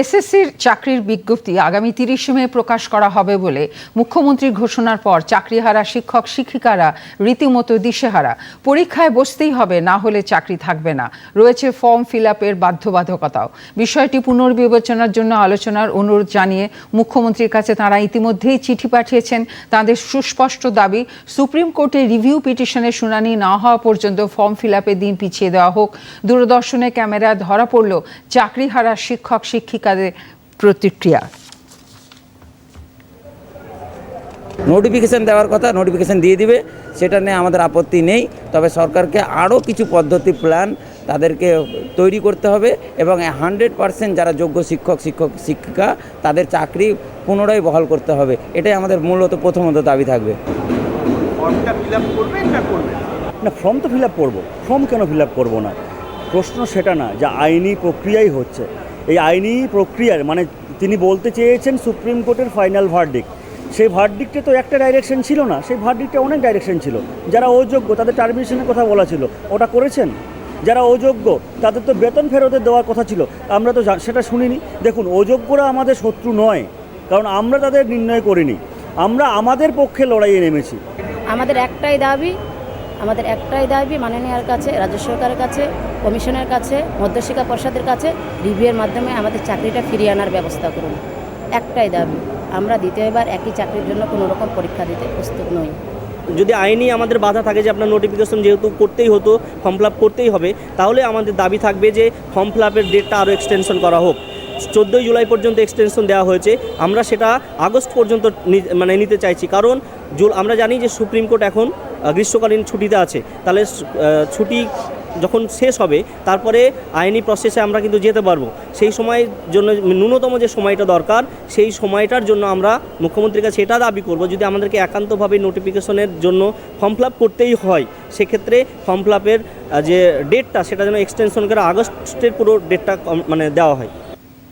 এসএসসির চাকরির বিজ্ঞপ্তি আগামী তিরিশে মে প্রকাশ করা হবে বলে মুখ্যমন্ত্রীর ঘোষণার পর চাকরিহারা শিক্ষক শিক্ষিকারা রীতিমতো দিশেহারা। পরীক্ষায় বসতেই হবে, না হলে চাকরি থাকবে না। রয়েছে ফর্ম ফিল আপের বাধ্যবাধকতাও। বিষয়টি পুনর্বিবেচনার জন্য আলোচনার অনুরোধ জানিয়ে মুখ্যমন্ত্রীর কাছে তাঁরা ইতিমধ্যেই চিঠি পাঠিয়েছেন। তাদের সুস্পষ্ট দাবি, সুপ্রিম কোর্টে রিভিউ পিটিশনের শুনানি না হওয়া পর্যন্ত ফর্ম ফিল আপের দিন পিছিয়ে দেওয়া হোক। দূরদর্শনে ক্যামেরা ধরা পড়ল, চাকরিহারা শিক্ষক শিক্ষিকাদের প্রতিক্রিয়া। নোটিফিকেশান দেওয়ার কথা নোটিফিকেশান দিয়ে দিবে সেটা নিয়ে আমাদের আপত্তি নেই। তবে সরকারকে আরও কিছু পদ্ধতি প্ল্যান তাদেরকে তৈরি করতে হবে এবং হান্ড্রেড পার্সেন্ট যারা যোগ্য শিক্ষক শিক্ষক শিক্ষিকা তাদের চাকরি পুনরায় বহাল করতে হবে। এটাই আমাদের মূলত প্রথমত দাবি থাকবে। ফর্মটা ফিল আপ করবেন না না? না ফর্ম তো ফিল আপ করব। ফর্ম কেন ফিল আপ করব না? প্রশ্ন সেটা না যে আইনি প্রক্রিয়াই হচ্ছে। এই আইনি প্রক্রিয়ার মানে তিনি বলতে চেয়েছেন সুপ্রিম কোর্টের ফাইনাল ভার্ডিক সেই ভার্ডিক্টে তো একটা ডাইরেকশন ছিল না, সেই ভার্ডিক্টে অনেক ডাইরেকশন ছিল। যারা অযোগ্য, তাদের টার্মিনেশনের কথা বলা ছিল। ওটা করেছেন? যারা অযোগ্য, তাদের তো বেতন ফেরতের দেওয়ার কথা ছিল। আমরা তো সেটা শুনিনি। দেখুন, অযোগ্যরা আমাদের শত্রু নয়, কারণ আমরা তাদের নির্ণয় করিনি। আমরা আমাদের পক্ষে লড়াইয়ে নেমেছি। আমাদের একটাই দাবি আমাদের একটাই দাবি মাননীয়ার কাছে, রাজ্য সরকারের কাছে, কমিশনের কাছে, মধ্যশিক্ষা পর্ষদের কাছে, রিভিউয়ের মাধ্যমে আমাদের চাকরিটা ফিরিয়ে আনার ব্যবস্থা করুন। একটাই দাবি, আমরা দ্বিতীয়বার একই চাকরির জন্য কোনো রকম পরীক্ষা দিতে প্রস্তুত নই। যদি আইনি আমাদের বাধা থাকে যে আপনার নোটিফিকেশন যেহেতু করতেই হতো ফর্ম ফিল করতেই হবে, তাহলে আমাদের দাবি থাকবে যে ফর্ম ফিল আপের ডেটটা আরও এক্সটেনশন করা হোক। চোদ্দোই জুলাই পর্যন্ত এক্সটেনশন দেওয়া হয়েছে, আমরা সেটা আগস্ট পর্যন্ত মানে নিতে চাইছি। কারণ আমরা জানি যে সুপ্রিম কোর্ট এখন গ্রীষ্মকালীন ছুটিতে আছে। তাহলে ছুটি যখন শেষ হবে, তারপরে আইনি প্রসেসে আমরা কিন্তু যেতে পারব। সেই সময়ের জন্য ন্যূনতম যে সময়টা দরকার, সেই সময়টার জন্য আমরা মুখ্যমন্ত্রীর কাছে এটা দাবি করব, যদি আমাদেরকে একান্তভাবে নোটিফিকেশনের জন্য ফর্ম ফিল করতেই হয়, সেক্ষেত্রে ফর্ম ফিল যে ডেটটা সেটা যেন এক্সটেনশন করে আগস্টের পুরো ডেটটা মানে দেওয়া হয়।